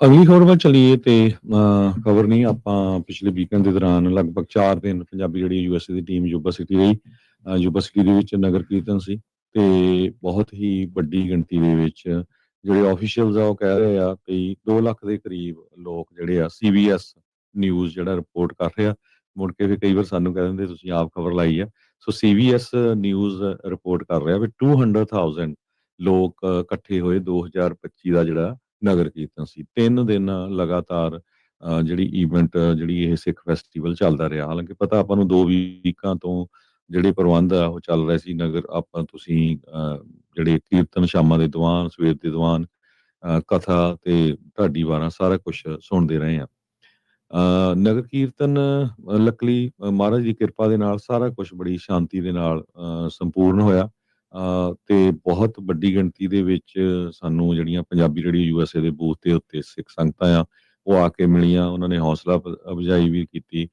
ਅਗਲੀ ਖਬਰ ਵੱਲ ਚਲੀਏ ਤੇ ਖਬਰ ਨਹੀਂ, ਆਪਾਂ ਪਿਛਲੇ ਵੀਕਐਂਡ ਦੇ ਦੌਰਾਨ ਲਗਭਗ 4 ਦਿਨ ਪੰਜਾਬੀ ਜਿਹੜੀ ਯੂਐਸਏ ਦੀ ਟੀਮ ਯੂਬਾ ਸਿਟੀ ਰਹੀ। ਯੂਬਾ ਸਿਟੀ ਦੇ ਵਿੱਚ ਨਗਰ ਕੀਰਤਨ ਸੀ ਤੇ ਬਹੁਤ ਹੀ ਵੱਡੀ ਗਿਣਤੀ ਦੇ ਵਿੱਚ ਜਿਹੜੇ ਆਫੀਸ਼ੀਅਲਸ ਆ ਉਹ ਕਹਿ ਰਹੇ ਆ ਕਿ 2 ਲੱਖ ਦੇ ਕਰੀਬ ਲੋਕ ਜਿਹੜੇ ਆ ਸੀਬੀਐਸ ਨਿਊਜ਼ ਜਿਹੜਾ ਰਿਪੋਰਟ ਕਰ ਰਿਹਾ ਮੁੜ ਕੇ ਫਿਰ ਕਈ ਵਾਰ ਸਾਨੂੰ ਕਹਿ ਦਿੰਦੇ, ਤੁਸੀਂ ਆਪ ਖਬਰ ਲਾਈ ਆ। ਸੋ ਸੀਬੀਐਸ ਨਿਊਜ਼ ਰਿਪੋਰਟ ਕਰ ਰਿਹਾ ਵੀ 200000 ਲੋਕ ਇਕੱਠੇ ਹੋਏ 2025 ਦਾ ਜਿਹੜਾ ਨਗਰ ਕੀਰਤਨ ਸੀ। ਤਿੰਨ ਦਿਨ ਲਗਾਤਾਰ ਜਿਹੜੀ ਇਵੈਂਟ ਜਿਹੜੀ ਇਹ ਸਿੱਖ ਫੈਸਟੀਵਲ ਚੱਲਦਾ ਰਿਹਾ। ਹਾਲਾਂਕਿ ਪਤਾ ਆਪਾਂ ਨੂੰ ਦੋ ਵੀਕਾਂ ਤੋਂ ਜਿਹੜੇ ਪ੍ਰਬੰਧ ਆ ਉਹ ਚੱਲ ਰਹੇ ਸੀ ਨਗਰ। ਆਪਾਂ ਤੁਸੀਂ ਜਿਹੜੇ ਕੀਰਤਨ ਸ਼ਾਮਾਂ ਦੇ ਦਵਾਨ ਸਵੇਰ ਦੇ ਦੀਵਾਨ ਅ, ਕਥਾ ਤੇ ਢਾਡੀ ਵਾਰਾਂ ਸਾਰਾ ਕੁਝ ਸੁਣਦੇ ਰਹੇ ਆ ਅ, ਨਗਰ ਕੀਰਤਨ ਲੱਕਲੀ ਮਹਾਰਾਜ ਦੀ ਕਿਰਪਾ ਦੇ ਨਾਲ ਸਾਰਾ ਕੁਝ ਬੜੀ ਸ਼ਾਂਤੀ ਦੇ ਨਾਲ ਅ, ਸੰਪੂਰਨ ਹੋਇਆ। ਤੇ ਬਹੁਤ ਵੱਡੀ ਗਿਣਤੀ ਦੇ ਵਿੱਚ ਸਾਨੂੰ ਜਿਹੜੀਆਂ ਪੰਜਾਬੀ ਰੇਡੀਓ ਯੂਐਸਏ ਦੇ ਬੂਥ ਦੇ ਉੱਤੇ ਸਿੱਖ ਸੰਗਤਾਂ ਆ, ਉਹ ਆ ਕੇ ਮਿਲੀਆਂ, ਉਹਨਾਂ ਨੇ ਹੌਸਲਾ ਅਫਜ਼ਾਈ ਵੀ ਕੀਤੀ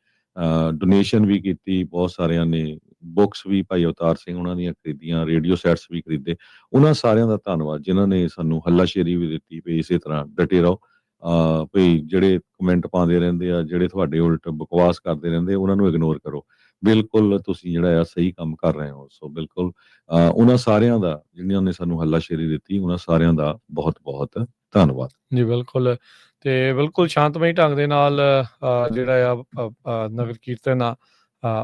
ਡੋਨੇਸ਼ਨ ਵੀ ਕੀਤੀ, ਬਹੁਤ ਸਾਰਿਆਂ ਨੇ ਬੁੱਕਸ ਵੀ ਭਾਈ ਅਵਤਾਰ ਸਿੰਘ ਉਹਨਾਂ ਦੀਆਂ ਖਰੀਦੀਆਂ ਰੇਡੀਓ ਸੈਟਸ ਵੀ ਖਰੀਦੇ, ਉਹਨਾਂ ਸਾਰਿਆਂ ਦਾ ਧੰਨਵਾਦ ਜਿਨ੍ਹਾਂ ਨੇ ਸਾਨੂੰ ਹੱਲਾਸ਼ੇਰੀ ਵੀ ਦਿੱਤੀ ਵੀ ਇਸੇ ਤਰ੍ਹਾਂ ਡਟੇ ਰਹੋ ਅ ਭਈ ਜਿਹੜੇ ਕਮੈਂਟ ਪਾਉਂਦੇ ਰਹਿੰਦੇ ਆ, ਜਿਹੜੇ ਤੁਹਾਡੇ ਉਲਟ ਬਕਵਾਸ ਕਰਦੇ ਰਹਿੰਦੇ, ਉਹਨਾਂ ਨੂੰ ਇਗਨੋਰ ਕਰੋ। ਬਿਲਕੁਲ ਤੁਸੀਂ ਜਿਹੜਾ ਆ ਸਹੀ ਕੰਮ ਕਰ ਰਹੇ ਹੋ, ਸੋ ਬਿਲਕੁਲ ਉਹਨਾਂ ਸਾਰਿਆਂ ਦਾ, ਜਿਨ੍ਹਾਂ ਨੇ ਸਾਨੂੰ ਹੱਲਾਸ਼ੇਰੀ ਦਿੱਤੀ, ਉਹਨਾਂ ਸਾਰਿਆਂ ਦਾ ਬਹੁਤ ਬਹੁਤ ਧੰਨਵਾਦ। ਜੀ, ਬਿਲਕੁਲ, ਤੇ ਬਿਲਕੁਲ ਸ਼ਾਂਤਮਈ ਢੰਗ ਦੇ ਨਾਲ ਜਿਹੜਾ ਆ ਨਗਰ ਕੀਰਤਨ ਆ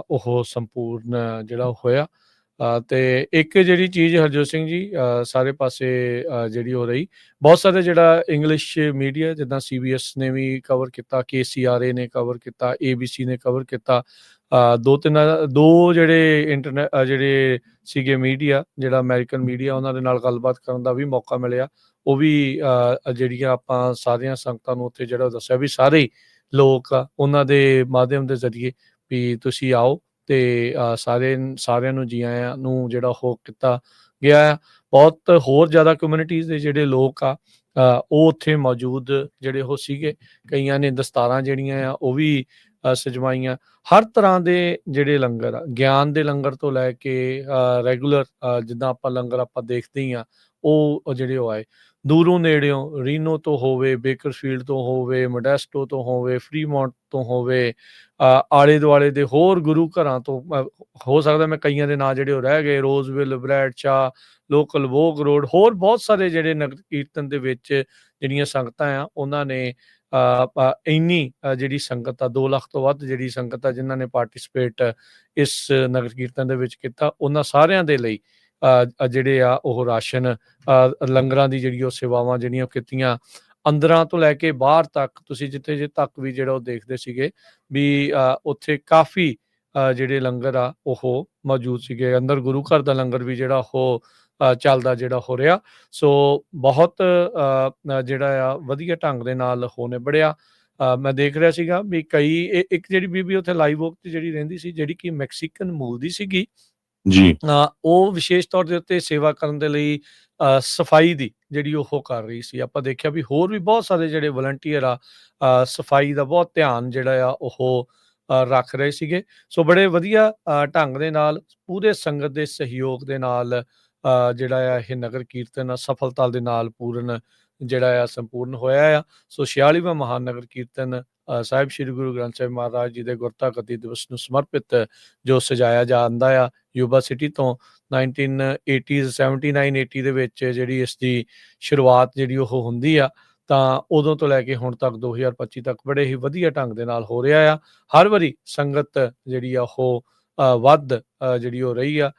ਉਹ ਸੰਪੂਰਨ ਜਿਹੜਾ ਹੋਇਆ। ਤੇ ਇੱਕ ਜਿਹੜੀ ਚੀਜ਼ ਹਰਜੋਤ ਸਿੰਘ ਜੀ ਸਾਰੇ ਪਾਸੇ ਜਿਹੜੀ ਹੋ ਰਹੀ, ਬਹੁਤ ਸਾਰੇ ਜਿਹੜਾ ਇੰਗਲਿਸ਼ ਮੀਡੀਆ, ਜਿੱਦਾਂ ਸੀਬੀਐਸ ਨੇ ਵੀ ਕਵਰ ਕੀਤਾ ਕੇਸੀਆਰਏ ਨੇ ਕਵਰ ਕੀਤਾ ਏਬੀਸੀ ਨੇ ਕਵਰ ਕੀਤਾ ਦੋ ਤਿੰਨ ਦੋ ਜਿਹੜੇ ਇੰਟਰਨੈਟ ਜਿਹੜੇ ਸੀਗੇ ਮੀਡੀਆ ਜਿਹੜਾ ਅਮਰੀਕਨ ਮੀਡੀਆ ਉਹਨਾਂ ਦੇ ਨਾਲ ਗੱਲਬਾਤ ਕਰਨ ਦਾ ਵੀ ਮੌਕਾ ਮਿਲਿਆ। ਉਹ ਵੀ ਜਿਹੜੀਆਂ ਆਪਾਂ ਸਾਰੀਆਂ ਸੰਗਤਾਂ ਨੂੰ ਉੱਥੇ ਜਿਹੜਾ ਦੱਸਿਆ ਵੀ ਸਾਰੇ ਹੀ ਲੋਕ ਉਹਨਾਂ ਦੇ ਮਾਧਿਅਮ ਦੇ ਜ਼ਰੀਏ ਵੀ ਤੁਸੀਂ ਆਓ ਤੇ ਸਾਰੇ ਸਾਰਿਆਂ ਨੂੰ ਜੀ ਆਇਆਂ ਨੂੰ ਜਿਹੜਾ ਉਹ ਕੀਤਾ ਗਿਆ ਬਹੁਤ ਹੋਰ ਜ਼ਿਆਦਾ ਕਮਿਊਨਿਟੀਜ਼ ਦੇ ਜਿਹੜੇ ਲੋਕ ਆ ਉਹ ਉੱਥੇ ਮੌਜੂਦ ਜਿਹੜੇ ਉਹ ਸੀਗੇ ਕਈਆਂ ਨੇ ਦਸਤਾਰਾਂ ਜਿਹੜੀਆਂ ਆ ਉਹ ਵੀ ਸਜਵਾਈਆਂ। ਹਰ ਤਰ੍ਹਾਂ ਦੇ ਜਿਹੜੇ ਲੰਗਰ ਆ, ਗਿਆਨ ਦੇ ਲੰਗਰ ਤੋਂ ਲੈ ਕੇ ਰੈਗੂਲਰ ਜਿੱਦਾਂ ਆਪਾਂ ਲੰਗਰ ਆਪਾਂ ਦੇਖਦੇ ਹੀ ਆ, ਉਹ ਜਿਹੜੇ ਉਹ ਆਏ। ਦੂਰੋਂ ਨੇੜਿਓਂ, ਰੀਨੋ ਤੋਂ ਹੋਵੇ, ਬੇਕਰਫੀਲਡ ਤੋਂ ਹੋਵੇ, ਮੋਡੈਸਟੋ ਤੋਂ ਹੋਵੇ, ਫਰੀਮੌਂਟ ਤੋਂ ਹੋਵੇ ਆਲੇ ਦੁਆਲੇ ਦੇ ਹੋਰ ਗੁਰੂ ਘਰਾਂ ਤੋਂ ਹੋ ਸਕਦਾ ਮੈਂ ਕਈਆਂ ਦੇ ਨਾਂ ਜਿਹੜੇ ਉਹ ਰਹਿ ਗਏ, ਰੋਜ਼ਵਿਲ, ਬ੍ਰੈਡ ਚਾ ਲੋਕਲ ਵੋਗ ਰੋਡ, ਹੋਰ ਬਹੁਤ ਸਾਰੇ ਜਿਹੜੇ ਨਗਰ ਕੀਰਤਨ ਦੇ ਵਿੱਚ ਜਿਹੜੀਆਂ ਸੰਗਤਾਂ ਆ, ਉਹਨਾਂ ਨੇ ਇੰਨੀ ਜਿਹੜੀ ਸੰਗਤ ਆ 2 ਲੱਖ ਤੋਂ ਵੱਧ ਜਿਹੜੀ ਸੰਗਤ ਆ, ਜਿਨ੍ਹਾਂ ਨੇ ਪਾਰਟਿਸਿਪੇਟ ਇਸ ਨਗਰ ਕੀਰਤਨ ਦੇ ਵਿੱਚ ਕੀਤਾ, ਉਹਨਾਂ ਸਾਰਿਆਂ ਦੇ ਲਈ ਜਿਹੜੇ ਆ, ਉਹ ਰਾਸ਼ਨ ਲੰਗਰਾਂ ਦੀ ਜਿਹੜੀ ਉਹ ਸੇਵਾਵਾਂ ਜਿਹੜੀਆਂ ਉਹ ਕੀਤੀਆਂ, ਅੰਦਰਾਂ ਤੋਂ ਲੈ ਕੇ ਬਾਹਰ ਤੱਕ, ਤੁਸੀਂ ਜਿੱਥੇ ਜੇ ਤੱਕ ਵੀ ਜਿਹੜਾ ਉਹ ਦੇਖਦੇ ਸੀਗੇ ਵੀ ਉੱਥੇ ਕਾਫੀ ਜਿਹੜੇ ਲੰਗਰ ਆ, ਉਹ ਮੌਜੂਦ ਸੀਗੇ, ਅੰਦਰ ਗੁਰੂ ਘਰ ਦਾ ਲੰਗਰ ਵੀ ਜਿਹੜਾ ਉਹ ਚੱਲਦਾ ਜਿਹੜਾ ਹੋ ਰਿਹਾ। ਸੋ ਬਹੁਤ ਜਿਹੜਾ ਆ ਵਧੀਆ ਢੰਗ ਦੇ ਨਾਲ ਹੋ ਨਿਬੜਿਆ। ਅ, ਮੈਂ ਦੇਖ ਰਿਹਾ ਸੀਗਾ ਵੀ ਕਈ ਇੱਕ ਜਿਹੜੀ ਬੀਬੀ ਉੱਥੇ ਲਾਈਵ ਵੋਕ ਤੇ ਜਿਹੜੀ ਰਹਿੰਦੀ ਸੀ ਜਿਹੜੀ ਕਿ ਮੈਕਸੀਕਨ ਮੂਲ ਦੀ ਸੀਗੀ ਜੀ। ਉਹ ਵਿਸ਼ੇਸ਼ ਤੌਰ ਦੇ ਉੱਤੇ ਸੇਵਾ ਕਰਨ ਦੇ ਲਈ ਸਫ਼ਾਈ ਦੀ ਜਿਹੜੀ ਉਹ ਕਰ ਰਹੀ ਸੀ। ਆਪਾਂ ਦੇਖਿਆ ਵੀ ਹੋਰ ਵੀ ਬਹੁਤ ਸਾਰੇ ਜਿਹੜੇ ਵਲੰਟੀਅਰ ਆ ਸਫ਼ਾਈ ਦਾ ਬਹੁਤ ਧਿਆਨ ਜਿਹੜਾ ਆ ਉਹ ਰੱਖ ਰਹੇ ਸੀਗੇ। ਸੋ ਬੜੇ ਵਧੀਆ ਢੰਗ ਦੇ ਨਾਲ ਪੂਰੇ ਸੰਗਤ ਦੇ ਸਹਿਯੋਗ ਦੇ ਨਾਲ ਜਿਹੜਾ ਆ ਇਹ ਨਗਰ ਕੀਰਤਨ ਆ ਸਫਲਤਾ ਦੇ ਨਾਲ ਪੂਰਨ ਜਿਹੜਾ ਆ ਸੰਪੂਰਨ ਹੋਇਆ ਆ। ਸੋ 46ਵਾਂ ਮਹਾਨ ਨਗਰ ਕੀਰਤਨ ਸਾਹਿਬ ਸ੍ਰੀ ਗੁਰੂ ਗ੍ਰੰਥ ਸਾਹਿਬ ਮਹਾਰਾਜ ਜੀ ਦੇ ਗੁਰਤਾ ਗਤੀ ਦਿਵਸ ਨੂੰ ਸਮਰਪਿਤ ਜੋ ਸਜਾਇਆ ਜਾਂਦਾ ਆ ਯੂਬਾ ਸਿਟੀ ਤੋਂ 1980s 79 80 ਦੇ ਵਿੱਚ ਜਿਹੜੀ ਇਸ ਦੀ ਸ਼ੁਰੂਆਤ ਜਿਹੜੀ ਉਹ ਹੁੰਦੀ ਆ ਤਾਂ ਉਦੋਂ ਤੋਂ ਲੈ ਕੇ ਹੁਣ ਤੱਕ 2025 ਤੱਕ ਬੜੇ ਹੀ ਵਧੀਆ ਢੰਗ ਦੇ ਨਾਲ ਹੋ ਰਿਹਾ ਆ। ਹਰ ਵਾਰੀ ਸੰਗਤ ਜਿਹੜੀ ਆ ਉਹ ਅ, ਵੱਧ ਅ, ਜਿਹੜੀ ਉਹ ਰਹੀ ਆ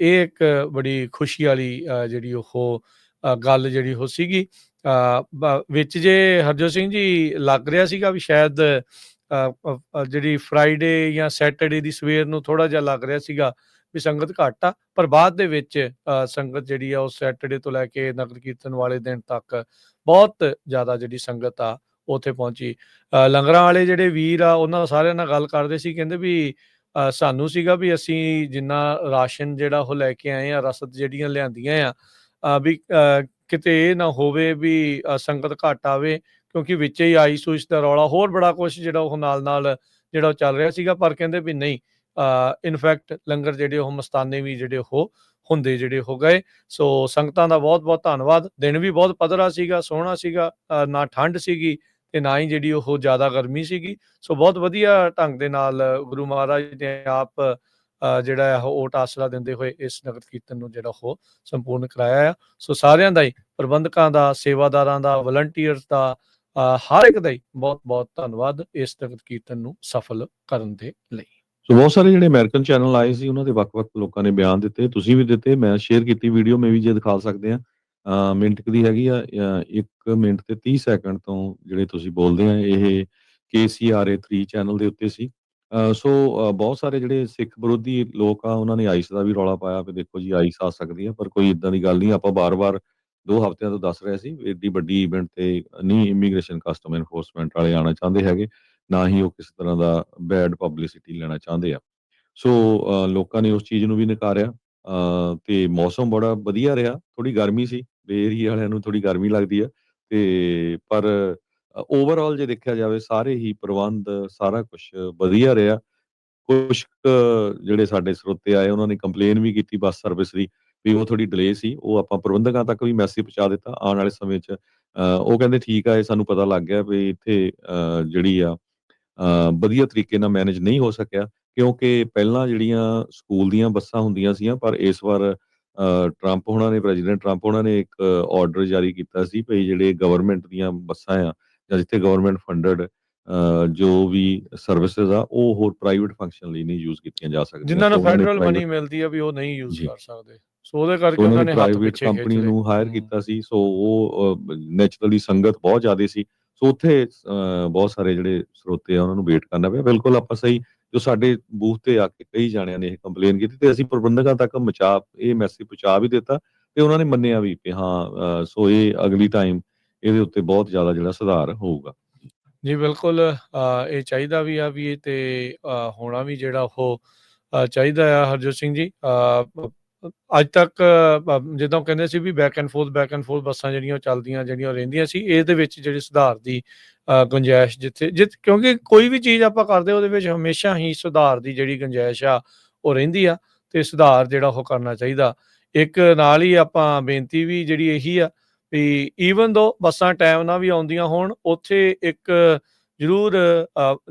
ਇਹ ਇੱਕ ਬੜੀ ਖੁਸ਼ੀ ਵਾਲੀ ਅ, ਜਿਹੜੀ ਉਹ ਗੱਲ ਜਿਹੜੀ ਉਹ ਸੀਗੀ। ਅ, ਵਿੱਚ ਜੇ ਹਰਜੋਤ ਸਿੰਘ ਜੀ ਲੱਗ ਰਿਹਾ ਸੀਗਾ ਵੀ ਸ਼ਾਇਦ ਜਿਹੜੀ ਫਰਾਈਡੇ ਜਾਂ ਸੈਟਰਡੇ ਦੀ ਸਵੇਰ ਨੂੰ ਥੋੜਾ ਜਿਹਾ ਲੱਗ ਰਿਹਾ ਸੀਗਾ ਵੀ ਸੰਗਤ ਘੱਟ ਆ ਪਰ ਬਾਅਦ ਦੇ ਵਿੱਚ ਅ, ਸੰਗਤ ਜਿਹੜੀ ਆ ਉਹ ਸੈਟਰਡੇ ਤੋਂ ਲੈ ਕੇ ਨਗਰ ਕੀਰਤਨ ਵਾਲੇ ਦਿਨ ਤੱਕ ਬਹੁਤ ਜ਼ਿਆਦਾ ਜਿਹੜੀ ਸੰਗਤ ਆ ਉੱਥੇ ਪਹੁੰਚੀ। ਅ, ਲੰਗਰਾਂ ਵਾਲੇ ਜਿਹੜੇ ਵੀਰ ਆ ਉਹਨਾਂ ਸਾਰਿਆਂ ਨਾਲ ਗੱਲ ਕਰਦੇ ਸੀ ਕਹਿੰਦੇ ਵੀ ਸਾਨੂੰ ਸੀਗਾ ਵੀ ਅਸੀਂ ਜਿੰਨਾ ਰਾਸ਼ਨ ਜਿਹੜਾ ਉਹ ਲੈ ਕੇ ਆਏ ਆ, ਰਸਦ ਜਿਹੜੀਆਂ ਲਿਆਂਦੀਆਂ ਆ ਵੀ ਕਿਤੇ ਇਹ ਨਾ ਹੋਵੇ ਵੀ ਸੰਗਤ ਘੱਟ ਆਵੇ, ਕਿਉਂਕਿ ਵਿੱਚ ਹੀ ਆਈ ਸੂਚ ਦਾ ਰੌਲਾ, ਹੋਰ ਬੜਾ ਕੁਝ ਜਿਹੜਾ ਉਹ ਨਾਲ ਨਾਲ ਜਿਹੜਾ ਉਹ ਚੱਲ ਰਿਹਾ ਸੀਗਾ, ਪਰ ਕਹਿੰਦੇ ਵੀ ਨਹੀਂ ਇਨਫੈਕਟ ਲੰਗਰ ਜਿਹੜੇ ਉਹ ਮਸਤਾਨੇ ਵੀ ਜਿਹੜੇ ਉਹ ਹੁੰਦੇ ਜਿਹੜੇ ਹੋ ਗਏ। ਸੋ ਸੰਗਤਾਂ ਦਾ ਬਹੁਤ-ਬਹੁਤ ਧੰਨਵਾਦ। ਦਿਨ ਵੀ ਬਹੁਤ ਪੱਧਰਾ ਸੀਗਾ, ਸੋਹਣਾ ਸੀਗਾ ਨਾ ਠੰਡ ਸੀਗੀ ਤੇ ਨਾ ਹੀ ਜਿਹੜੀ ਉਹ ਜ਼ਿਆਦਾ ਗਰਮੀ ਸੀਗੀ। ਸੋ ਬਹੁਤ ਵਧੀਆ ਢੰਗ ਦੇ ਨਾਲ ਗੁਰੂ ਮਹਾਰਾਜ ਨੇ ਆਪ ਜਿਹੜਾ ਹੈ ਉਹ ਓਟ ਆਸਰਾ ਦਿੰਦੇ ਹੋਏ ਇਸ ਨਗਰ ਕੀਰਤਨ ਨੂੰ ਜਿਹੜਾ ਉਹ ਸੰਪੂਰਨ ਕਰਾਇਆ ਆ। ਸੋ ਸਾਰਿਆਂ ਦਾ ਹੀ, ਪ੍ਰਬੰਧਕਾਂ ਦਾ, ਸੇਵਾਦਾਰਾਂ ਦਾ ਵਲੰਟੀਅਰਸ ਦਾ ਹਰ ਇੱਕ ਦਾ ਹੀ ਬਹੁਤ-ਬਹੁਤ ਧੰਨਵਾਦ ਇਸ ਨਗਰ ਕੀਰਤਨ ਨੂੰ ਸਫਲ ਕਰਨ ਦੇ ਲਈ। ਸੋ ਬਹੁਤ ਸਾਰੇ ਜਿਹੜੇ ਅਮਰੀਕਨ ਚੈਨਲ ਆਏ ਸੀ, ਉਹਨਾਂ ਦੇ ਵੱਖ-ਵੱਖ ਲੋਕਾਂ ਨੇ ਬਿਆਨ ਦਿੱਤੇ। ਤੁਸੀਂ ਵੀ ਦਿੱਤੇ, ਮੈਂ ਸ਼ੇਅਰ ਕੀਤੀ ਵੀਡੀਓ ਮੈਂ ਵੀ ਜੇ ਦਿਖਾ ਸਕਦੇ ਆ ਮਿੰਟ ਕੁ ਦੀ ਹੈਗੀ ਆ 1 ਮਿੰਟ ਤੇ 30 ਸੈਕਿੰਡ ਤੋਂ ਜਿਹੜੇ ਤੁਸੀਂ ਬੋਲਦੇ ਆ, ਇਹ KCRA 3 ਚੈਨਲ ਦੇ ਉੱਤੇ ਸੀ। ਸੋ ਬਹੁਤ ਸਾਰੇ ਜਿਹੜੇ ਸਿੱਖ ਵਿਰੋਧੀ ਲੋਕ ਆ, ਉਹਨਾਂ ਨੇ ਆਈਸ ਦਾ ਵੀ ਰੌਲਾ ਪਾਇਆ ਵੀ ਦੇਖੋ ਜੀ ਆਈਸ ਆ ਸਕਦੀ ਆ, ਪਰ ਕੋਈ ਇਦਾਂ ਦੀ ਗੱਲ ਨਹੀਂ, ਆਪਾਂ ਬਾਰ-ਬਾਰ ਦੋ ਹਫ਼ਤਿਆਂ ਤੋਂ ਦੱਸ ਰਹੇ ਸੀ ਏਡੀ ਵੱਡੀ ਇਵੈਂਟ ਤੇ ਨਹੀਂ ਇਮੀਗ੍ਰੇਸ਼ਨ ਕਸਟਮ ਐਨਫੋਰਸਮੈਂਟ ਵਾਲੇ ਆਣਾ ਚਾਹੁੰਦੇ ਹੈਗੇ, ਨਾ ਹੀ ਉਹ ਕਿਸੇ ਤਰ੍ਹਾਂ ਦਾ ਬੈਡ ਪਬਲਿਸਿਟੀ ਲੈਣਾ ਚਾਹੁੰਦੇ ਆ। ਸੋ ਲੋਕਾਂ ਨੇ ਉਸ ਚੀਜ਼ ਨੂੰ ਵੀ ਨਕਾਰਿਆ ਤੇ ਮੌਸਮ ਬੜਾ ਵਧੀਆ ਰਿਹਾ ਥੋੜੀ ਗਰਮੀ ਸੀ ਬੇ ਏਰੀਏ ਵਾਲਿਆਂ ਨੂੰ ਥੋੜੀ ਗਰਮੀ ਲੱਗਦੀ ਆ, ਤੇ ਪਰ ਓਵਰਆਲ ਜੇ ਦੇਖਿਆ ਜਾਵੇ, ਸਾਰੇ ਹੀ ਪ੍ਰਬੰਧ, ਸਾਰਾ ਕੁਝ ਵਧੀਆ ਰਿਹਾ। ਕੁਝ ਜਿਹੜੇ ਸਾਡੇ ਸਰੋਤੇ ਆਏ, ਉਹਨਾਂ ਨੇ ਕੰਪਲੇਨ ਵੀ ਕੀਤੀ ਬੱਸ ਸਰਵਿਸ ਦੀ ਵੀ ਉਹ ਥੋੜੀ ਡਿਲੇ ਸੀ। ਉਹ ਆਪਾਂ ਪ੍ਰਬੰਧਕਾਂ ਤੱਕ ਵੀ ਮੈਸੇਜ ਪਹੁੰਚਾ ਦਿੱਤਾ। ਆਉਣ ਵਾਲੇ ਸਮੇਂ 'ਚ ਉਹ ਕਹਿੰਦੇ ਠੀਕ ਆ, ਇਹ ਸਾਨੂੰ ਪਤਾ ਲੱਗ ਗਿਆ ਵੀ ਇੱਥੇ ਜਿਹੜੀ ਆ ਵਧੀਆ ਤਰੀਕੇ ਨਾਲ ਮੈਨੇਜ ਨਹੀਂ ਹੋ ਸਕਿਆ, ਕਿਉਂਕਿ ਪਹਿਲਾਂ ਜਿਹੜੀਆਂ ਸਕੂਲ ਦੀਆਂ ਬੱਸਾਂ ਹੁੰਦੀਆਂ ਸੀਆਂ, ਪਰ ਇਸ ਵਾਰ ਟਰੰਪ ਹੋਣਾ ਨੇ ਪ੍ਰੈਜ਼ੀਡੈਂਟ ਟਰੰਪ ਹੋਣਾ ਨੇ ਇੱਕ ਆਰਡਰ ਜਾਰੀ ਕੀਤਾ ਸੀ ਭਈ ਜਿਹੜੇ ਗਵਰਨਮੈਂਟ ਦੀਆਂ ਬੱਸਾਂ ਆ ਜਾਂ ਜਿੱਥੇ ਗਵਰਨਮੈਂਟ ਫੰਡਡ ਜੋ ਵੀ ਸਰਵਿਸਿਜ਼ ਆ ਉਹ ਹੋਰ ਪ੍ਰਾਈਵੇਟ ਫੰਕਸ਼ਨ ਲਈ ਨਹੀਂ ਯੂਜ਼ ਕੀਤੀਆਂ ਜਾ ਸਕਦੀਆਂ। ਜਿਨ੍ਹਾਂ ਨੂੰ ਫੈਡਰਲ ਮਨੀ ਮਿਲਦੀ ਆ ਵੀ ਉਹ ਨਹੀਂ ਯੂਜ਼। ਕਰ ਸਕਦੇ। ਸੋ ਉਹਦੇ ਕਰਕੇ ਉਹਨਾਂ ਨੇ ਹੱਥ ਪਿੱਛੇ ਕੰਪਨੀ ਨੂੰ ਹਾਇਰ। ਕੀਤਾ ਸੀ ਸੋ ਉਹ ਨੈਚੁਰਲੀ ਸੰਗਤ ਬਹੁਤ ਜ਼ਿਆਦਾ ਸੀ। ਸੋ ਉੱਥੇ ਬਹੁਤ ਸਾਰੇ ਜਿਹੜੇ ਸਰੋਤੇ ਆ ਉਹਨਾਂ ਨੂੰ ਵੇਟ ਕਰਨਾ ਪਿਆ। ਬਿਲਕੁਲ ਆਪਾਂ ਸਹੀ ਜੋ ਸਾਡੇ ਬੂਥ ਤੇ ਆ ਕੇ ਕਈ ਜਾਣਿਆਂ ਨੇ ਇਹ ਕੰਪਲੇਨ ਕੀਤੀ ਤੇ ਅਸੀਂ ਪ੍ਰਬੰਧਕਾਂ ਤੱਕ ਮਚਾ ਇਹ ਮੈਸੇਜ ਪਹੁੰਚਾ ਵੀ ਦਿੱਤਾ ਤੇ ਉਹਨਾਂ ਨੇ ਮੰਨਿਆ ਵੀ ਕਿ ਹਾਂ ਸੋ ਇਹ ਅਗਲੀ ਟਾਈਮ ਇਹਦੇ ਉੱਤੇ ਬਹੁਤ ਜ਼ਿਆਦਾ ਜਿਹੜਾ ਸੁਧਾਰ ਹੋਊਗਾ। ਜੀ, ਬਿਲਕੁਲ ਇਹ ਚਾਹੀਦਾ ਵੀ ਆ ਵੀ ਤੇ ਹੋਣਾ ਵੀ ਜਿਹੜਾ ਉਹ ਚਾਹੀਦਾ ਆ। ਹਰਜੋਤ ਸਿੰਘ ਜੀ ਅੱਜ ਤੱਕ ਜਿੱਦਾਂ ਕਹਿੰਦੇ ਸੀ ਵੀ back and forth back and forth ਬੱਸਾਂ ਜਿਹੜੀਆਂ ਚੱਲਦੀਆਂ, ਜਿਹੜੀਆਂ ਰਹਿੰਦੀਆਂ ਸੀ, ਇਹਦੇ ਵਿੱਚ ਜਿਹੜੀ ਸੁਧਾਰ ਦੀ ਗੁੰਜਾਇਸ਼ ਜਿੱਥੇ ਜਿੱਥੇ, ਕਿਉਂਕਿ ਕੋਈ ਵੀ ਚੀਜ਼ ਆਪਾਂ ਕਰਦੇ, ਉਹਦੇ ਵਿੱਚ ਹਮੇਸ਼ਾ ਹੀ ਸੁਧਾਰ ਦੀ ਜਿਹੜੀ ਗੁੰਜਾਇਸ਼ ਆ, ਉਹ ਰਹਿੰਦੀ ਆ, ਤੇ ਸੁਧਾਰ ਜਿਹੜਾ ਉਹ ਕਰਨਾ ਚਾਹੀਦਾ। ਇੱਕ ਨਾਲ ਹੀ ਆਪਾਂ ਬੇਨਤੀ ਵੀ ਜਿਹੜੀ ਇਹੀ ਆ, ਵੀ ਈਵਨ ਦੋ ਬੱਸਾਂ ਟਾਈਮ ਨਾਲ ਵੀ ਆਉਂਦੀਆਂ ਹੋਣ, ਉੱਥੇ ਇੱਕ ਜ਼ਰੂਰ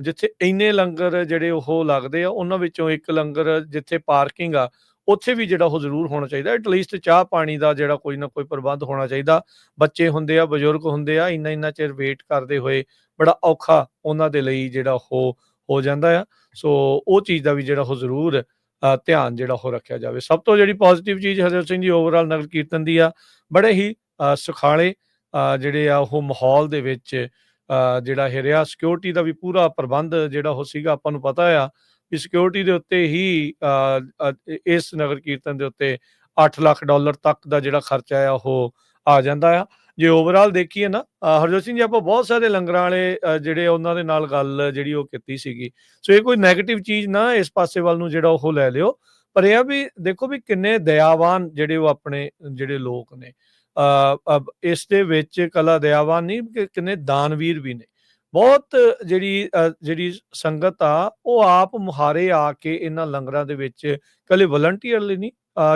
ਜਿੱਥੇ ਇੰਨੇ ਲੰਗਰ ਜਿਹੜੇ ਉਹ ਲੱਗਦੇ ਆ, ਉਹਨਾਂ ਵਿੱਚੋਂ ਇੱਕ ਲੰਗਰ ਜਿੱਥੇ ਪਾਰਕਿੰਗ ਆ ਉੱਥੇ ਵੀ ਜਿਹੜਾ ਉਹ ਜ਼ਰੂਰ ਹੋਣਾ ਚਾਹੀਦਾ ਐਟਲੀਸਟ ਚਾਹ ਪਾਣੀ ਦਾ ਜਿਹੜਾ ਕੋਈ ਨਾ ਕੋਈ ਪ੍ਰਬੰਧ ਹੋਣਾ ਚਾਹੀਦਾ। ਬੱਚੇ ਹੁੰਦੇ ਆ ਬਜ਼ੁਰਗ ਹੁੰਦੇ ਆ ਇੰਨਾ ਇੰਨਾ ਚਿਰ ਵੇਟ ਕਰਦੇ ਹੋਏ ਬੜਾ ਔਖਾ ਉਹਨਾਂ ਦੇ ਲਈ ਜਿਹੜਾ ਉਹ ਹੋ ਜਾਂਦਾ ਆ। ਸੋ ਉਹ ਚੀਜ਼ ਦਾ ਵੀ ਜਿਹੜਾ ਉਹ ਜ਼ਰੂਰ ਅ, ਧਿਆਨ ਜਿਹੜਾ ਉਹ ਰੱਖਿਆ ਜਾਵੇ। ਸਭ ਤੋਂ ਜਿਹੜੀ ਪੋਜ਼ਿਟਿਵ ਚੀਜ਼ ਹਰਜੋਤ ਸਿੰਘ ਜੀ ਓਵਰਆਲ ਨਗਰ ਕੀਰਤਨ ਦੀ ਆ ਬੜੇ ਹੀ ਅ, ਸੁਖਾਲੇ ਅ, ਜਿਹੜੇ ਆ ਉਹ ਮਾਹੌਲ ਦੇ ਵਿੱਚ ਅ, ਜਿਹੜਾ ਇਹ ਰਿਹਾ। ਸਿਕਿਉਰਿਟੀ ਦਾ ਵੀ ਪੂਰਾ ਪ੍ਰਬੰਧ ਜਿਹੜਾ ਉਹ ਸੀਗਾ ਆਪਾਂ ਨੂੰ ਪਤਾ ਆ ਵੀ ਸਿਕਿਉਰਿਟੀ ਦੇ ਉੱਤੇ ਹੀ ਇਸ ਨਗਰ ਕੀਰਤਨ ਦੇ ਉੱਤੇ 8 ਲੱਖ ਡਾਲਰ ਤੱਕ ਦਾ ਜਿਹੜਾ ਖਰਚਾ ਆ, ਉਹ ਆ ਜਾਂਦਾ ਆ। ਜੇ ਓਵਰਆਲ ਦੇਖੀਏ ਨਾ ਹਰਜੋਤ ਸਿੰਘ ਜੀ, ਆਪਾਂ ਬਹੁਤ ਸਾਰੇ ਲੰਗਰਾਂ ਵਾਲੇ ਜਿਹੜੇ ਉਹਨਾਂ ਦੇ ਨਾਲ ਗੱਲ ਜਿਹੜੀ ਉਹ ਕੀਤੀ ਸੀਗੀ। ਸੋ ਇਹ ਕੋਈ 네ਗੇਟਿਵ ਚੀਜ਼ ਨਾ ਇਸ ਪਾਸੇ ਵੱਲ ਨੂੰ ਜਿਹੜਾ ਉਹ ਲੈ ਲਿਓ। ਪਰ ਇਹ ਆ ਵੀ ਦੇਖੋ ਵੀ ਕਿੰਨੇ ਦਇਆਵਾਨ ਜਿਹੜੇ ਉਹ ਆਪਣੇ, ਜਿਹੜੇ ਲੋਕ ਨੇ। ਇਸ ਦੇ ਵਿੱਚ ਕਲਾ ਦਇਆਵਾਨ ਨਹੀਂ, ਕਿ ਕਿੰਨੇ ਦਾਨਵੀਰ ਵੀ ਨੇ। ਬਹੁਤ ਜਿਹੜੀ ਜਿਹੜੀ ਸੰਗਤ ਆ, ਉਹ ਆਪ ਮੁਹਾਰੇ ਆ ਕੇ ਇਹਨਾਂ ਲੰਗਰਾਂ ਦੇ ਵਿੱਚ ਕੱਲੇ ਵਲੰਟੀਅਰ ਲਈ ਨਹੀਂ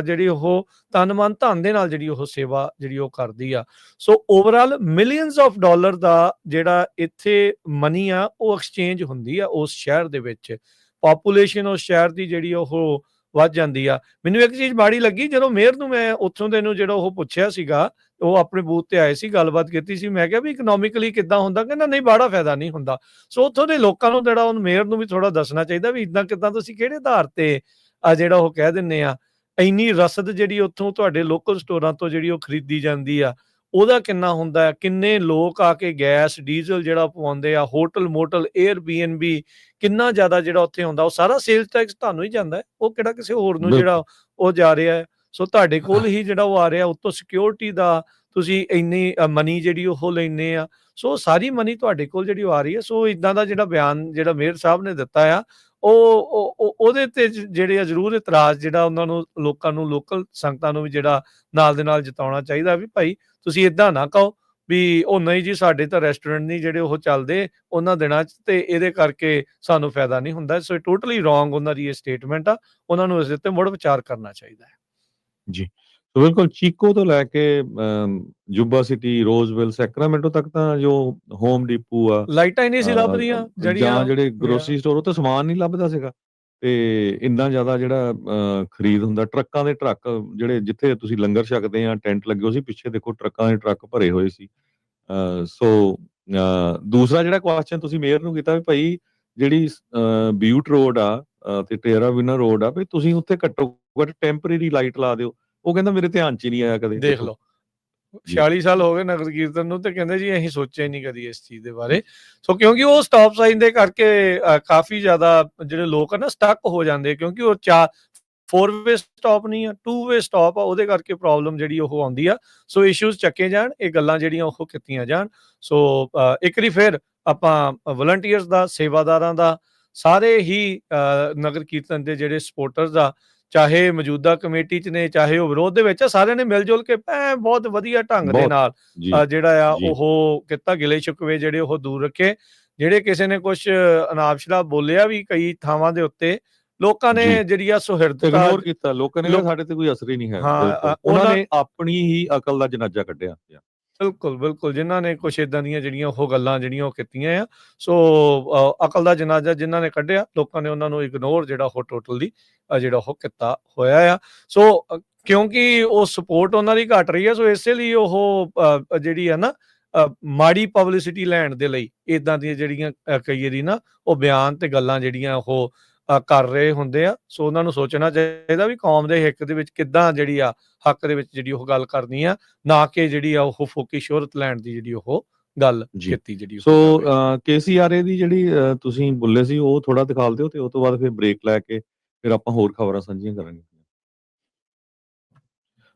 ਜਿਹੜੀ ਉਹ ਤਨ ਮਨ ਧਨ ਦੇ ਨਾਲ ਜਿਹੜੀ ਉਹ ਸੇਵਾ ਜਿਹੜੀ ਉਹ ਕਰਦੀ ਆ। So overall millions of dollar ਦਾ ਜਿਹੜਾ ਇੱਥੇ ਮਨੀ ਆ, ਉਹ ਐਕਸਚੇਂਜ ਹੁੰਦੀ ਆ ਉਸ ਸ਼ਹਿਰ ਦੇ ਵਿੱਚ। ਪਾਪੂਲੇਸ਼ਨ ਉਸ ਸ਼ਹਿਰ ਦੀ ਜਿਹੜੀ ਉਹ ਵੱਧ ਜਾਂਦੀ ਆ। ਮੈਨੂੰ ਇੱਕ ਚੀਜ਼ ਮਾੜੀ ਲੱਗੀ, ਜਦੋਂ ਮੇਅਰ ਨੂੰ ਮੈਂ ਉੱਥੋਂ ਦੇ ਨੂੰ ਜਿਹੜਾ ਉਹ ਪੁੱਛਿਆ ਸੀਗਾ, ਉਹ ਆਪਣੇ ਬੂਥ ਤੇ ਆਏ ਸੀ, ਗੱਲਬਾਤ ਕੀਤੀ ਸੀ, ਮੈਂ ਕਿਹਾ ਵੀ ਇਕਨੋਮਿਕਲੀ ਕਿੱਦਾਂ ਹੁੰਦਾ? ਕਹਿੰਦਾ, ਨਹੀਂ ਬਾੜਾ ਫਾਇਦਾ ਨਹੀਂ ਹੁੰਦਾ। ਸੋ ਉੱਥੋਂ ਦੇ ਲੋਕਾਂ ਨੂੰ ਜਿਹੜਾ ਉਹ ਮੇਅਰ ਨੂੰ ਵੀ ਥੋੜਾ ਦੱਸਣਾ ਚਾਹੀਦਾ ਵੀ ਇਦਾਂ ਕਿਦਾਂ ਤੁਸੀਂ ਕਿਹੜੇ ਆਧਾਰ ਤੇ ਆ ਜਿਹੜਾ ਉਹ ਕਹਿ ਦਿੰਨੇ ਆ, ਇੰਨੀ ਰਸਦ ਜਿਹੜੀ ਉੱਥੋਂ ਤੁਹਾਡੇ ਲੋਕਲ ਸਟੋਰਾਂ ਤੋਂ ਜਿਹੜੀ ਉਹ ਖਰੀਦੀ ਜਾਂਦੀ ਆ ਉਹਦਾ ਕਿੰਨਾ ਹੁੰਦਾ ਕਿੰਨੇ ਲੋਕ ਆ ਕੇ ਗੈਸ ਡੀਜ਼ਲ ਜਿਹੜਾ ਪਵਾਉਂਦੇ ਆ ਹੋਟਲ ਮੋਟਲ 에ਅਰਬੀਐਨਬੀ ਕਿੰਨਾ ਜ਼ਿਆਦਾ ਜਿਹੜਾ ਉੱਥੇ ਹੁੰਦਾ? ਉਹ ਸਾਰਾ ਸੇਲਸ ਟੈਕਸ ਤੁਹਾਨੂੰ ਹੀ ਜਾਂਦਾ ਹੈ? ਉਹ ਕਿਹੜਾ ਕਿਸੇ ਹੋਰ ਨੂੰ ਜਿਹੜਾ ਉਹ ਜਾ ਰਿਹਾ ਹੈ? ਸੋ ਤੁਹਾਡੇ ਕੋਲ ਹੀ। ਜਿਹੜਾ ਉਹ ਆ ਰਿਹਾ ਉੱਤੋਂ ਸਿਕਿਉਰਿਟੀ ਦਾ ਤੁਸੀਂ ਇੰਨੀ ਮਨੀ ਜਿਹੜੀ ਉਹ ਲੈਨੇ ਆ ਸੋ ਸਾਰੀ ਮਨੀ ਤੁਹਾਡੇ ਕੋਲ ਜਿਹੜੀ ਉਹ ਆ ਰਹੀ ਹੈ, ਸੋ ਇਦਾਂ ਦਾ ਜਿਹੜਾ ਬਿਆਨ ਜਿਹੜਾ ਮੇਅਰ ਸਾਹਿਬ ਨੇ ਦਿੱਤਾ ਆ, ਉਹ, ਉਹ- ਉਹਦੇ ਤੇ ਜਿਹੜੇ ਆ ਜ਼ਰੂਰ ਇਤਰਾਜ਼ ਜਿਹੜਾ ਉਹਨਾਂ ਨੂੰ, ਲੋਕਾਂ ਨੂੰ ਲੋਕਲ ਸੰਗਤਾਂ ਨੂੰ ਵੀ ਜਿਹੜਾ ਨਾਲ ਦੇ ਨਾਲ ਜਤਾਉਣਾ ਚਾਹੀਦਾ ਵੀ ਭਾਈ ਤੁਸੀਂ ਇਦਾਂ ਨਾ ਕਹੋ ਵੀ ਉਹ ਨਹੀਂ ਜੀ ਸਾਡੇ ਤਾਂ ਰੈਸਟੋਰੈਂਟ ਨਹੀਂ ਜਿਹੜੇ ਉਹ ਚੱਲਦੇ ਉਹਨਾਂ ਦਿਨਾਂ 'ਚ ਤੇ ਇਹਦੇ ਕਰਕੇ ਸਾਨੂੰ ਫਾਇਦਾ ਨਹੀਂ ਹੁੰਦਾ। ਸੋ ਟੋਟਲੀ ਰੋਂਗ ਉਹਨਾਂ ਦੀ ਇਹ ਸਟੇਟਮੈਂਟ ਆ, ਉਹਨਾਂ ਨੂੰ ਇਸ ਦੇ ਉੱਤੇ ਮੁੜ ਵਿਚਾਰ ਕਰਨਾ ਚਾਹੀਦਾ ਹੈ। ਸੋ ਬਿਲਕੁਲ ਚੀਕੋ ਤੋਂ ਲੈ ਕੇ ਜੁਬਾ ਸਿਟੀ ਰੋਜ਼ਵਿਲ ਸੈਕਰਾਮੈਂਟੋ ਤੱਕ ਤਾਂ ਜੋ ਹੋਮ ਡਿਪੂ ਆ ਲਾਈਟਾਂ ਹੀ ਨਹੀਂ ਸੀ ਲੱਭਦੀਆਂ ਜਿਹੜੀਆਂ ਜਿਹੜੇ ਗਰੋਸਰੀ ਸਟੋਰ ਉੱਤੇ ਸਮਾਨ ਨਹੀਂ ਲੱਭਦਾ ਸੀਗਾ। ਤੇ ਇੰਨਾ ਜ਼ਿਆਦਾ ਜਿਹੜਾ ਖਰੀਦ ਹੁੰਦਾ ਟਰੱਕਾਂ ਦੇ ਟਰੱਕ ਜਿਹੜੇ ਜਿੱਥੇ ਤੁਸੀਂ ਲੰਗਰ ਛਕਦੇ ਆ ਟੈਂਟ ਲੱਗੇ ਹੋ ਸੀ ਪਿੱਛੇ ਦੇਖੋ ਟਰੱਕਾਂ ਦੇ ਟਰੱਕ ਭਰੇ ਹੋਏ ਸੀ। ਸੋ ਦੂਸਰਾ ਜਿਹੜਾ ਕੁਐਸਚਨ ਤੁਸੀਂ ਮੇਅਰ ਨੂੰ ਕੀਤਾ ਵੀ ਭਾਈ ਜਿਹੜੀ ਬਿਊਟ ਰੋਡ ਆ ਤੇ ਟੇਰਾ ਵਿਨਰ ਰੋਡ ਆ ਵੀ ਤੁਸੀਂ ਉੱਥੇ ਘੱਟੋ ਘੱਟ ਟੈਂਪਰੇਰੀ ਲਾਈਟ ਲਾ ਦਿਓ। ਉਹ ਕਹਿੰਦਾ ਮੇਰੇ ਧਿਆਨ 'ਚ ਹੀ ਨਹੀਂ ਆਇਆ ਕਦੇ। ਦੇਖ ਲਓ। ਜੀ। 46 ਸਾਲ ਹੋ ਗਏ ਨਗਰ ਕੀਰਤਨ ਨੂੰ ਤੇ ਕਹਿੰਦੇ ਜੀ ਅਸੀਂ ਸੋਚਿਆ ਹੀ ਨਹੀਂ ਕਦੀ ਇਸ ਚੀਜ਼ ਦੇ ਬਾਰੇ। ਸੋ ਕਿਉਂਕਿ ਉਹ ਸਟਾਪ ਸਾਈਨ ਦੇ ਕਰਕੇ ਕਾਫੀ ਜ਼ਿਆਦਾ ਜਿਹੜੇ ਲੋਕ ਆ ਨਾ ਸਟਕ ਹੋ ਜਾਂਦੇ ਕਿਉਂਕਿ ਉਹ ਚਾ 4 ਵੇ ਸਟਾਪ ਨਹੀਂ ਆ 2 ਵੇ ਸਟਾਪ ਆ ਉਹਦੇ ਕਰਕੇ ਪ੍ਰੋਬਲਮ ਜਿਹੜੀ ਉਹ ਆਉਂਦੀ ਆ। ਸੋ ਇਸ਼ੂਜ਼ ਚੱਕੇ ਜਾਣ ਇਹ ਗੱਲਾਂ ਜਿਹੜੀਆਂ ਉਹ ਕੀਤੀਆਂ ਜਾਣ। ਸੋ ਇੱਕ ਵਾਰੀ ਫਿਰ ਆਪਾਂ ਵਲੰਟੀਅਰਸ ਦਾ ਸੇਵਾਦਾਰਾਂ ਦਾ ਸਾਰੇ ਹੀ ਨਗਰ ਕੀਰਤਨ ਦੇ ਜਿਹੜੇ ਸਪੋਰਟਰਸ ਆ ਚਾਹੇ ਮੌਜੂਦਾ ਕਮੇਟੀ ਚ ਨੇ ਚਾਹੇ ਉਹ ਵਿਰੋਧ ਦੇ ਵਿੱਚ ਆ ਸਾਰਿਆਂ ਨੇ ਮਿਲ ਜੁਲ ਕੇ ਐਂ ਬਹੁਤ ਵਧੀਆ ਢੰਗ ਦੇ ਨਾਲ ਜਿਹੜਾ ਆ। ਉਹ ਕਿਤਾ ਗਿਲੇ ਸ਼ਿਕਵੇ ਜਿਹੜੇ ਉਹ ਦੂਰ ਰੱਖੇ ਜਿਹੜੇ ਕਿਸੇ ਨੇ ਕੁਝ ਅਨਾਪ ਸ਼ਰਾਬ ਬੋਲਿਆ ਵੀ ਕਈ ਥਾਵਾਂ ਦੇ ਉੱਤੇ ਲੋਕਾਂ ਨੇ। ਜਿਹੜੀ ਆ ਸੁਹਿਰਦਤਾ ਇਗਨੋਰ ਕੀਤਾ ਲੋਕਾਂ ਨੇ ਸਾਡੇ ਤੇ ਕੋਈ ਅਸਰ ਹੀ ਨਹੀਂ ਹੈ ਉਹਨਾਂ- ਨੇ ਆਪਣੀ ਹੀ ਅਕਲ ਦਾ ਜਨਾਜ਼ਾ ਕੱਢਿਆ ਬਿਲਕੁਲ ਬਿਲਕੁਲ ਜਿਨ੍ਹਾਂ ਨੇ ਕੁਛ ਇਦਾਂ ਦੀਆਂ ਜਿਹੜੀਆਂ ਉਹ ਗੱਲਾਂ ਜਿਹੜੀਆਂ ਉਹ ਕੀਤੀਆਂ ਆ ਸੋ ਅ, ਅਕਲ ਦਾ ਜਨਾਜ਼ਾ ਜਿਨ੍ਹਾਂ ਨੇ ਕੱਢਿਆ ਲੋਕਾਂ ਨੇ ਉਹਨਾਂ ਨੂੰ ਇਗਨੋਰ ਜਿਹੜਾ ਉਹ ਟੋਟਲੀ ਜਿਹੜਾ ਉਹ ਕੀਤਾ ਹੋਇਆ ਆ। ਸੋ ਅ, ਕਿਉਂਕਿ ਉਹ ਸਪੋਰਟ ਉਹਨਾਂ ਦੀ ਘਟ ਰਹੀ ਹੈ ਸੋ ਇਸੇ ਲਈ ਉਹ ਅ, ਜਿਹੜੀ ਆ ਨਾ ਅ, ਮਾੜੀ ਪਬਲਿਸਿਟੀ ਲੈਣ ਦੇ ਲਈ ਇਦਾਂ ਦੀਆਂ ਜਿਹੜੀਆਂ ਅ, ਕਈ ਵਾਰੀ ਨਾ ਉਹ ਬਿਆਨ ਤੇ ਗੱਲਾਂ ਜਿਹੜੀਆਂ ਉਹ ਕਰ ਰਹੇ ਹੁੰਦੇ ਆ ਸੋ ਉਹਨਾਂ ਨੂੰ ਸੋਚਣਾ ਚਾਹੀਦਾ ਵੀ ਕੌਮ ਦੇ ਹਿੱਕ ਦੇ ਵਿੱਚ ਕਿੱਦਾਂ ਜਿਹੜੀ ਆ ਹੱਕ ਦੇ ਵਿੱਚ ਜਿਹੜੀ ਉਹ ਗੱਲ ਕਰਨੀ ਆ ਨਾ ਕਿ ਜਿਹੜੀ ਆ ਉਹ ਫੋਕੀ ਸ਼ੋਹਰਤ ਲੈਣ ਦੀ ਜਿਹੜੀ ਉਹ ਗੱਲ। ਕੀਤੀ ਜਿਹੜੀ ਸੋ। ਕੇਸੀਆਰਏ ਦੀ ਜਿਹੜੀ ਤੁਸੀਂ ਬੁੱਲੇ ਸੀ ਉਹ ਥੋੜਾ ਦਿਖਾਲ ਦਿਓ ਤੇ ਉਸ ਤੋਂ ਬਾਅਦ ਫਿਰ ਬ੍ਰੇਕ ਲੈ ਕੇ ਫਿਰ ਆਪਾਂ ਹੋਰ ਖਬਰਾਂ ਸਾਂਝੀਆਂ ਕਰਾਂਗੇ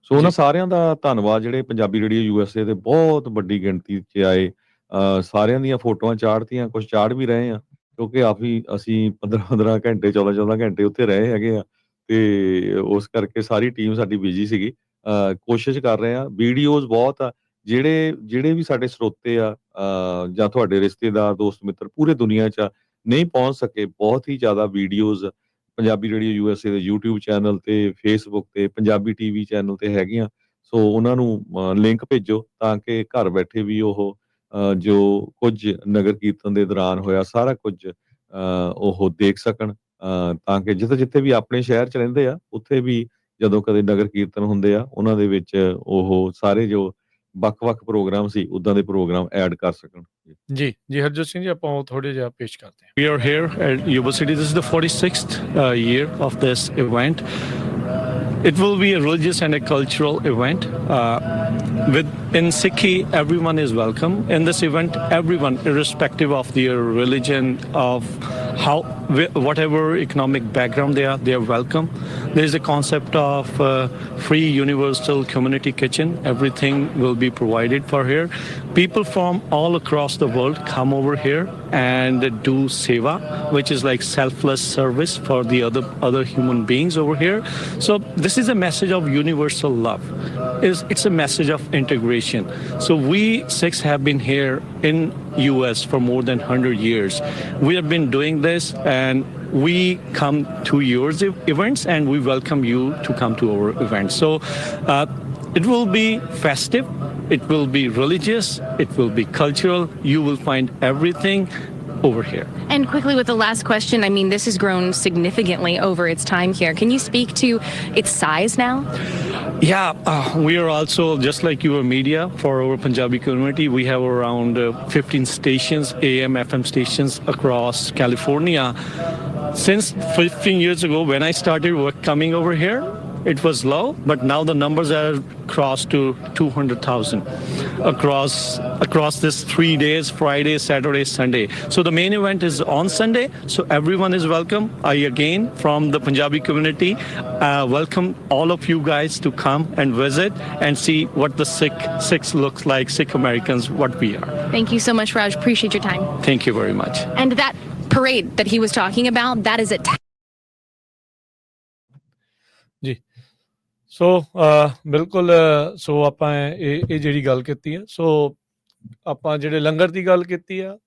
ਸੋ ਉਹਨਾਂ। ਸਾਰਿਆਂ ਦਾ ਧੰਨਵਾਦ ਜਿਹੜੇ ਪੰਜਾਬੀ ਰੇਡੀਓ ਯੂਐਸਏ ਦੇ ਬਹੁਤ ਵੱਡੀ ਗਿਣਤੀ 'ਚ ਆਏ ਸਾਰਿਆਂ ਦੀਆਂ ਫੋਟੋਆਂ ਚਾੜਤੀਆਂ ਕੁਝ ਚਾੜ ਵੀ ਰਹੇ ਆ ਕਿਉਂਕਿ ਆਫੀ ਅਸੀਂ 15 15 ਘੰਟੇ 14 14 ਘੰਟੇ ਉੱਥੇ ਰਹੇ ਹੈਗੇ ਆ ਤੇ ਉਸ ਕਰਕੇ ਸਾਰੀ ਟੀਮ ਸਾਡੀ ਬਿਜ਼ੀ ਸੀਗੀ। ਕੋਸ਼ਿਸ਼ ਕਰ ਰਹੇ ਆ ਵੀਡੀਓਜ਼ ਬਹੁਤ ਆ ਜਿਹੜੇ ਜਿਹੜੇ ਵੀ ਸਾਡੇ ਸਰੋਤੇ ਆ ਜਾਂ ਤੁਹਾਡੇ ਰਿਸ਼ਤੇਦਾਰ ਦੋਸਤ ਮਿੱਤਰ ਪੂਰੇ ਦੁਨੀਆ 'ਚ ਆ, ਨਹੀਂ ਪਹੁੰਚ ਸਕੇ ਬਹੁਤ ਹੀ ਜ਼ਿਆਦਾ ਵੀਡੀਓਜ਼ ਪੰਜਾਬੀ ਰੇਡੀਓ ਯੂਐਸਏ ਦੇ YouTube ਚੈਨਲ ਤੇ Facebook ਤੇ ਪੰਜਾਬੀ ਟੀਵੀ ਚੈਨਲ ਤੇ ਹੈਗੀਆਂ। ਸੋ ਉਹਨਾਂ ਨੂੰ ਲਿੰਕ ਭੇਜੋ ਤਾਂ ਕਿ ਘਰ ਬੈਠੇ ਵੀ ਉਹ ਜੋ ਕੁਝ ਨਗਰ ਕੀਰਤਨ ਦੇ ਦੌਰਾਨ ਹੋਇਆ ਸਾਰਾ ਕੁਝ ਉਹ ਦੇਖ ਸਕਣ ਤਾਂ ਕਿ ਜਿੱਥੇ ਜਿੱਥੇ ਵੀ ਆਪਣੇ ਸ਼ਹਿਰ 'ਚ ਰਹਿੰਦੇ ਆ ਉੱਥੇ ਵੀ ਜਦੋਂ ਕਦੇ ਨਗਰ ਕੀਰਤਨ ਹੁੰਦੇ ਆ ਉਹਨਾਂ ਦੇ ਵਿੱਚ ਉਹ ਸਾਰੇ ਜੋ ਵੱਖ-ਵੱਖ ਪ੍ਰੋਗਰਾਮ ਸੀ ਉਦਾਂ ਦੇ ਪ੍ਰੋਗਰਾਮ ਐਡ ਕਰ ਸਕਣ ਜੀ ਜੀ ਹਰਜੋਤ ਸਿੰਘ ਜੀ ਆਪਾਂ ਉਹ ਥੋੜੇ ਜਿਹਾ ਪੇਸ਼ ਕਰਦੇ ਹਾਂ are here at Yuba City. This is the 46th uh, year of this event. It will be a religious and a cultural event. Uh, with in Sikhi, everyone is welcome. In this event, everyone, irrespective of their religion, of how whatever economic background they are, they are welcome. There is a concept of uh, free universal community kitchen. Everything will be provided for here. People from all across the world come over here and do seva, which is like selfless service for the other other human beings over here. So this is a message of universal love. It's, it's a message of integration. So we Sikhs have been here in US for more than 100 years. We have been doing this and we come to your events and we welcome you to come to our events. So uh, it will be festive, it will be religious, it will be cultural. You will find everything over here. And quickly, with the last question, I mean, this has grown significantly over its time here. Can you speak to its size now? Yeah, uh, we are also just like your media for our Punjabi community. We have around uh, 15 stations, AM, FM stations across California. Since 15 years ago, when I started work coming over here, it was low, but now the numbers are crossed to 200,000 across across this three days: Friday, Saturday, Sunday. So the main event is on Sunday, so everyone is welcome. I again from the Punjabi community uh, welcome all of you guys to come and visit and see what the Sikh Sikhs looks like, Sikh Americans, what we are. Thank you so much, Raj. Appreciate your time. Thank you very much. And that parade that he was talking about, that is at so ਬਿਲਕੁਲ so ਆਪਾਂ ਇਹ ਇਹ ਜਿਹੜੀ ਗੱਲ ਕੀਤੀ ਆ ਸੋ ਆਪਾਂ ਜਿਹੜੇ ਲੰਗਰ ਦੀ ਗੱਲ ਕੀਤੀ ਆ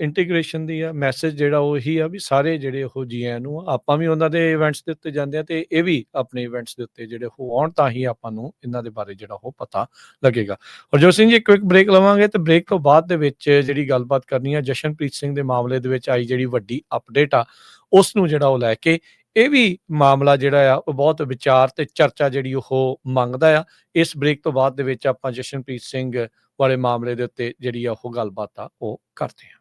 ਇੰਟੀਗ੍ਰੇਸ਼ਨ ਦੀ ਆ ਮੈਸੇਜ ਜਿਹੜਾ ਉਹ ਇਹੀ ਆ ਵੀ ਸਾਰੇ ਜਿਹੜੇ ਉਹ ਜੀਆਂ ਨੂੰ, ਆਪਾਂ ਵੀ ਉਹਨਾਂ ਦੇ ਇਵੈਂਟਸ ਦੇ ਉੱਤੇ ਜਾਂਦੇ ਆ ਤੇ ਇਹ ਵੀ ਆਪਣੇ ਇਵੈਂਟਸ ਦੇ ਉੱਤੇ ਜਿਹੜੇ ਉਹ ਆਉਣ ਤਾਂ ਹੀ ਆਪਾਂ ਨੂੰ ਇਹਨਾਂ ਦੇ ਬਾਰੇ ਜਿਹੜਾ ਉਹ ਪਤਾ ਲੱਗੇਗਾ। ਹਰਜੋਤ ਸਿੰਘ ਜੀ ਕੁਇਕ ਬ੍ਰੇਕ ਲਵਾਂਗੇ ਤੇ ਬ੍ਰੇਕ ਤੋਂ ਬਾਅਦ ਦੇ ਵਿੱਚ ਜਿਹੜੀ ਗੱਲਬਾਤ ਕਰਨੀ ਆ, ਜਸ਼ਨਪ੍ਰੀਤ ਸਿੰਘ ਦੇ ਮਾਮਲੇ ਦੇ ਵਿੱਚ ਆਈ ਜਿਹੜੀ ਵੱਡੀ ਅਪਡੇਟ ਆ, ਉਸ ਨੂੰ ਜਿਹੜਾ ਉਹ ਲੈ ਕੇ ਇਹ ਵੀ ਮਾਮਲਾ ਜਿਹੜਾ ਆ, ਉਹ ਬਹੁਤ ਵਿਚਾਰ ਤੇ ਚਰਚਾ ਜਿਹੜੀ ਉਹ ਮੰਗਦਾ ਆ। ਇਸ ਬ੍ਰੇਕ ਤੋਂ ਬਾਅਦ ਦੇ ਵਿੱਚ ਆਪਾਂ ਜਸ਼ਨਪ੍ਰੀਤ ਸਿੰਘ ਵਾਲੇ ਮਾਮਲੇ ਦੇ ਉੱਤੇ ਜਿਹੜੀ ਆ ਉਹ ਗੱਲਬਾਤ ਆ, ਉਹ ਕਰਦੇ ਹਾਂ